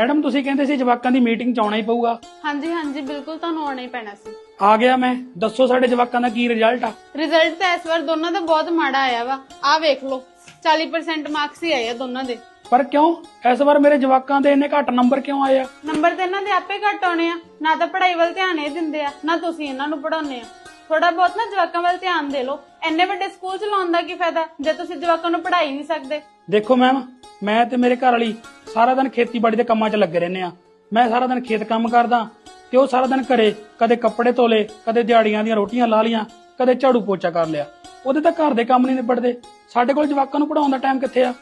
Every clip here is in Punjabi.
ਮੈਡਮ ਤੁਸੀਂ ਕਹਿੰਦੇ ਸੀ ਜਵਾਕਾਂ ਦੀ ਮੀਟਿੰਗ ਚ ਆਉਣਾ ਹੀ ਪਊਗਾ। ਹਾਂਜੀ ਹਾਂਜੀ ਬਿਲਕੁਲ ਤੁਹਾਨੂੰ ਆਉਣਾ ਹੀ ਪੈਣਾ ਸੀ। ਆ ਗਿਆ ਮੈਂ। ਦੱਸੋ ਸਾਡੇ ਜਵਾਕਾਂ ਦਾ ਕੀ ਰਿਜ਼ਲਟ ਆ? ਰਿਜ਼ਲਟ ਤਾਂ ਇਸ ਵਾਰ ਦੋਨਾਂ ਦਾ ਬਹੁਤ ਮਾੜਾ ਆਇਆ ਵਾ। ਆਹ ਵੇਖ ਲਓ 40% ਮਾਰਕਸ ਹੀ ਆਏ ਆ ਦੋਨਾਂ ਦੇ। ਪਰ ਕਿਉਂ? ਇਸ ਵਾਰ ਮੇਰੇ ਜਵਾਕਾਂ ਦੇ ਇੰਨੇ ਘੱਟ ਨੰਬਰ ਕਿਉਂ ਆਏ ਆ? ਨੰਬਰ ਤੇ ਇਹਨਾਂ ਦੇ ਆਪੇ ਘੱਟ ਆਉਣੇ ਆ। ਨਾ ਤਾਂ ਪੜ੍ਹਾਈ ਵੱਲ ਧਿਆਨ ਇਹ ਦਿੰਦੇ ਆ ਨਾ ਤੁਸੀਂ ਇਹਨਾਂ ਨੂੰ ਪੜਾਉਂਦੇ ਆ। ਥੋੜਾ ਬਹੁਤ ਨਾ ਜਵਾਕਾਂ ਵੱਲ ਧਿਆਨ ਦੇ ਲਓ। ਇੰਨੇ ਵੱਡੇ ਸਕੂਲ ਚ ਲਾਉਣ ਦਾ ਕੀ ਫਾਇਦਾ ਜੇ ਤੁਸੀਂ ਜਵਾਕਾਂ ਨੂੰ ਪੜ੍ਹਾਈ ਨਹੀਂ ਸਕਦੇ? ਦੇਖੋ ਮੈਮ ਮੈਂ ਤੇ ਮੇਰੇ ਘਰ ਵਾਲੀ ਸਾਰਾ ਦਿਨ ਖੇਤੀਬਾੜੀ ਦੇ ਕੰਮਾਂ 'ਚ ਲੱਗੇ ਰਹਿੰਦੇ ਆ ਮੈਂ ਸਾਰਾ ਦਿਨ ਖੇਤ ਕੰਮ ਕਰਦਾ ਤੇ ਉਹ ਸਾਰਾ ਦਿਨ ਘਰੇ ਕਦੇ ਕੱਪੜੇ ਧੋਲੇ, ਕਦੇ ਦਿਹਾੜੀਆਂ ਦੀਆਂ ਰੋਟੀਆਂ ਲਾ ਲੀਆਂ ਕਦੇ ਝਾੜੂ ਪੋਚਾ ਕਰ ਲਿਆ। ਉਹਦੇ ਤਾਂ ਘਰ ਦੇ ਕੰਮ ਨਹੀਂ ਨਿਬੜਦੇ। ਸਾਡੇ ਕੋਲ ਜਵਾਕਾਂ ਨੂੰ ਪੜਾਉਣ ਦਾ ਟਾਈਮ ਕਿੱਥੇ ਆ?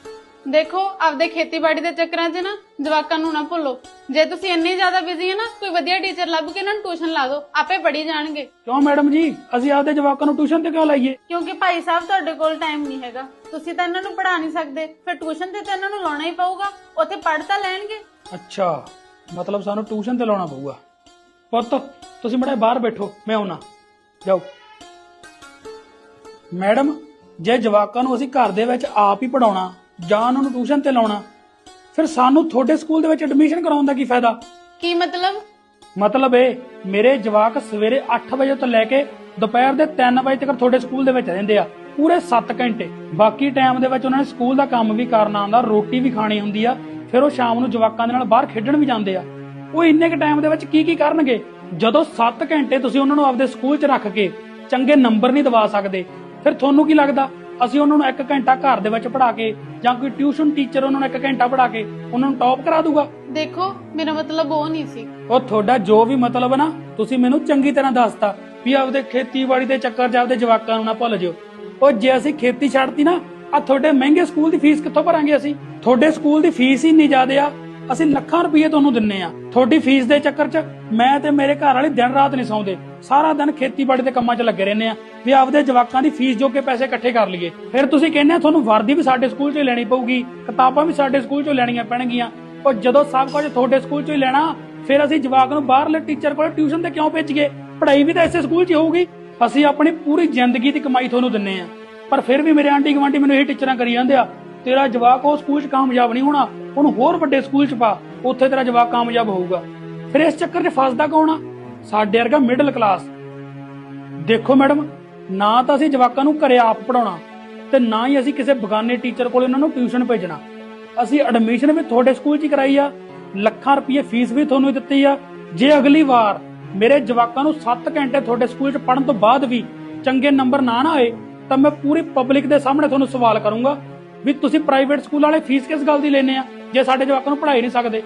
ਦੇਖੋ ਆਪਦੇ ਖੇਤੀਬਾੜੀ ਦੇ ਚੱਕਰਾਂ 'ਚ ਨਾ ਜਵਾਕਾਂ ਨੂੰ ਨਾ ਭੁੱਲੋ। ਜੇ ਤੁਸੀਂ ਇੰਨੇ ਜ਼ਿਆਦਾ ਬਿਜ਼ੀ ਹੈ ਨਾ ਕੋਈ ਵਧੀਆ ਟੀਚਰ ਲੱਭ ਕੇ ਇਹਨਾਂ ਨੂੰ ਟਿਊਸ਼ਨ ਲਾ ਦਿਓ ਆਪੇ ਪੜ੍ਹੀ ਜਾਣਗੇ। ਕਿਉਂ ਮੈਡਮ ਜੀ? ਅਸੀਂ ਆਪਦੇ ਜਵਾਕਾਂ ਨੂੰ ਟਿਊਸ਼ਨ ਤੇ ਕਿਉਂ ਲਾਈਏ? ਕਿਉਂਕਿ ਭਾਈ ਸਾਹਿਬ ਤੁਹਾਡੇ ਕੋਲ ਟਾਈਮ ਨਹੀਂ ਹੈਗਾ। ਤੁਸੀਂ ਤਾਂ ਇਹਨਾਂ ਨੂੰ ਪੜ੍ਹਾ ਨਹੀਂ ਸਕਦੇ। ਫਿਰ ਟਿਊਸ਼ਨ ਤੇ ਤਾਂ ਇਹਨਾਂ ਨੂੰ ਲਾਉਣਾ ਹੀ ਪਊਗਾ। ਉੱਥੇ ਪੜ੍ਹ ਤਾਂ ਲੈਣਗੇ। ਅੱਛਾ ਮਤਲਬ ਸਾਨੂੰ ਟਿਊਸ਼ਨ ਤੇ ਲਾਉਣਾ ਪਊਗਾ। ਪੁੱਤ ਤੁਸੀਂ ਮੜੇ ਬਾਹਰ ਬੈਠੋ ਮੈਂ ਆਉਣਾ ਜਾਓ। ਮੈਡਮ ਜੇ ਜਵਾਕਾਂ ਨੂੰ ਅਸੀਂ ਘਰ ਦੇ ਵਿੱਚ ਆਪ ਹੀ ਪੜਾਉਣਾ ਜਾਂ ਉਹਨਾਂ ਨੂੰ ਟਿਊਸ਼ਨ ਤੇ ਲਾਉਣਾ। ਫਿਰ ਸਾਨੂੰ ਤੁਹਾਡੇ ਸਕੂਲ ਦੇ ਵਿੱਚ ਐਡਮਿਸ਼ਨ ਕਰਾਉਣ ਦਾ ਕੀ ਫਾਇਦਾ? ਕੀ ਮਤਲਬ? ਮਤਲਬ ਇਹ ਮੇਰੇ ਜਵਾਕ ਸਵੇਰੇ 8 ਵਜੇ ਤੋਂ ਲੈ ਕੇ ਦੁਪਹਿਰ ਦੇ 3 ਵਜੇ ਤੱਕ ਤੁਹਾਡੇ ਸਕੂਲ ਦੇ ਵਿੱਚ ਰਹਿੰਦੇ ਆ। ਪੂਰੇ 7 ਘੰਟੇ। ਬਾਕੀ ਟਾਈਮ ਦੇ ਵਿੱਚ ਉਹਨਾਂ ਨੇ ਸਕੂਲ ਦਾ ਕੰਮ ਵੀ ਕਰਨਾ ਹੁੰਦਾ ਰੋਟੀ ਵੀ ਖਾਣੀ ਹੁੰਦੀ ਆ। ਫਿਰ ਉਹ ਸ਼ਾਮ ਨੂੰ ਜਵਾਕਾਂ ਦੇ ਨਾਲ ਬਾਹਰ ਖੇਡਣ ਵੀ ਜਾਂਦੇ ਆ। ਉਹ ਇੰਨੇ ਕ ਟਾਈਮ ਦੇ ਵਿੱਚ ਕੀ ਕੀ ਕਰਨਗੇ? ਜਦੋਂ 7 ਘੰਟੇ ਤੁਸੀਂ ਉਹਨਾਂ ਨੂੰ ਆਪਦੇ ਸਕੂਲ 'ਚ ਰੱਖ ਕੇ ਚੰਗੇ ਨੰਬਰ ਨਹੀਂ ਦਵਾ ਸਕਦੇ ਫਿਰ ਤੁਹਾਨੂੰ ਕੀ ਲੱਗਦਾ? ਅਸੀਂ ਉਹਨਾਂ ਨੂੰ 1 ਘੰਟਾ ਘਰ ਦੇ ਵਿੱਚ ਪੜ੍ਹਾ ਕੇ ਜਾਂ ਕੋਈ ਟਿਊਸ਼ਨ ਟੀਚਰ ਉਹਨਾਂ ਨੂੰ 1 ਘੰਟਾ ਪੜ੍ਹਾ ਕੇ ਉਹਨਾਂ ਨੂੰ ਟੌਪ ਕਰਾ ਦੂਗਾ। ਦੇਖੋ ਮੇਰਾ ਮਤਲਬ ਉਹ ਨਹੀਂ ਸੀ। ਉਹ ਤੁਹਾਡਾ ਜੋ ਵੀ ਮਤਲਬ ਹੈ ਨਾ ਤੁਸੀਂ ਮੈਨੂੰ ਚੰਗੀ ਤਰ੍ਹਾਂ ਦੱਸਤਾ ਵੀ ਆਪਦੇ ਖੇਤੀਬਾੜੀ ਦੇ ਚੱਕਰ 'ਚ ਆਪਦੇ ਜਵਾਕਾਂ ਨੂੰ ਨਾ ਭੁੱਲ ਜਿਓ। ਉਹ ਜੇ ਅਸੀਂ ਖੇਤੀ ਛੱਡਤੀ ਨਾ ਆ ਤੁਹਾਡੇ ਮਹਿੰਗੇ ਸਕੂਲ ਦੀ ਫੀਸ ਕਿੱਥੋਂ ਭਰਾਂਗੇ ਅਸੀਂ? ਤੁਹਾਡੇ ਸਕੂਲ ਦੀ ਫੀਸ ਹੀ ਇੰਨੀ ਜ਼ਿਆਦੇ ਆ। ਅਸੀਂ ਲੱਖਾਂ ਰੁਪਏ ਤੁਹਾਨੂੰ ਦਿੰਨੇ ਆ। ਤੁਹਾਡੀ ਫੀਸ ਦੇ ਚੱਕਰ 'ਚ ਮੈਂ ਤੇ ਮੇਰੇ ਘਰ ਵਾਲੇ ਦਿਨ ਰਾਤ ਨਹੀਂ ਸੌਂਦੇ। ਸਾਰਾ ਦਿਨ ਖੇਤੀਬਾੜੀ ਦੇ ਕੰਮਾਂ 'ਚ ਲੱਗੇ ਰਹਿੰਦੇ ਆ। ਵੀ ਆਪਦੇ ਜਵਾਕਾਂ ਦੀ ਫੀਸ ਜੋ ਪੈਸੇ ਇਕੱਠੇ ਕਰ ਲਈਏ। ਫਿਰ ਤੁਸੀਂ ਕਹਿੰਦੇ ਆ, ਤੁਹਾਨੂੰ ਵਰਦੀ ਵੀ ਸਾਡੇ ਸਕੂਲ 'ਚ ਲੈਣੀ ਪਊਗੀ, ਕਿਤਾਬਾਂ ਵੀ ਸਾਡੇ ਸਕੂਲ 'ਚੋਂ ਲੈਣੀਆਂ ਪੈਣਗੀਆਂ। ਉਹ ਜਦੋਂ ਸਭ ਕੁਝ ਤੁਹਾਡੇ ਸਕੂਲ 'ਚੋਂ ਹੀ ਲੈਣਾ, ਫਿਰ ਅਸੀਂ ਜਵਾਕ ਨੂੰ ਬਾਹਰਲੇ ਟੀਚਰ ਕੋਲ ਟਿਊਸ਼ਨ ਤੇ ਕਿਉਂ ਭੇਜੀਏ? ਪੜ੍ਹਾਈ ਵੀ ਤਾਂ ਇਸੇ ਸਕੂਲ 'ਚ ਹੋਊਗੀ। ਅਸੀਂ ਆਪਣੀ ਪੂਰੀ ਜ਼ਿੰਦਗੀ ਦੀ ਕਮਾਈ ਤੁਹਾਨੂੰ ਦਿੰਨੇ ਆ। ਪਰ ਫਿਰ ਵੀ ਮੇਰੇ ਆਂਟੀ ਗਵਾਂਟੀ ਮੈਨੂੰ ਇਹ ਟੀਚਰਾਂ ਕਰੀ ਜਾਂਦੇ ਆ, ਤੇਰਾ ਜਵਾਕ ਉਹ ਸਕੂਲ 'ਚ ਕਾਮਯਾਬ ਨਹੀਂ ਹੋਣਾ। ਉਹਨੂੰ ਹੋਰ ਵੱਡੇ ਸਕੂਲ 'ਚ ਪਾ, ਉੱਥੇ ਤੇਰਾ ਜਵਾਕ ਕਾਮਯਾਬ ਹੋਊਗਾ। ਫਿਰ ਇਸ ਚੱਕਰ 'ਚ ਫਸਦਾ ਕੌਣ ਆ? ਸਾਡੇ ਵਰਗਾ ਮਿਡਲ ਕਲਾਸ ਦੇਖੋ ਮੈਡਮ, ਨਾ ਤਾਂ ਅਸੀਂ ਜਵਾਕਾਂ ਨੂੰ ਘਰੇ ਆਪ ਪੜਾਉਣਾ ਤੇ ਨਾ ਹੀ ਅਸੀਂ ਕਿਸੇ ਬਗਾਨੇ ਟੀਚਰ ਕੋਲ ਇਹਨਾਂ ਨੂੰ ਟਿਊਸ਼ਨ ਭੇਜਣਾ। ਅਸੀਂ ਐਡਮਿਸ਼ਨ ਵੀ ਤੁਹਾਡੇ ਸਕੂਲ 'ਚ ਕਰਾਈ ਆ, ਲੱਖਾਂ ਰੁਪਏ ਫੀਸ ਵੀ ਤੁਹਾਨੂੰ ਦਿੱਤੀ ਆ। ਜੇ ਅਗਲੀ ਵਾਰ ਮੇਰੇ ਜਵਾਕਾਂ ਨੂੰ 7 ਘੰਟੇ ਤੁਹਾਡੇ ਸਕੂਲ 'ਚ ਪੜਨ ਤੋਂ ਬਾਅਦ ਵੀ ਚੰਗੇ ਨੰਬਰ ਨਾ ਨਾ ਆਏ, ਤਾਂ ਮੈਂ ਪੂਰੀ ਪਬਲਿਕ ਦੇ ਸਾਹਮਣੇ ਤੁਹਾਨੂੰ ਸਵਾਲ ਕਰੂੰਗਾ। ਵੀ ਤੁਸੀਂ ਪ੍ਰਾਈਵੇਟ ਸਕੂਲ ਵਾਲੇ ਫੀਸ ਕਿਸ ਗੱਲ ਦੀ ਲੈਨੇ ਆ? ਜੇ ਸਾਡੇ ਜਵਾਕਾਂ ਨੂੰ ਪੜ੍ਹਾਈ ਨਹੀਂ ਸਕਦੇ।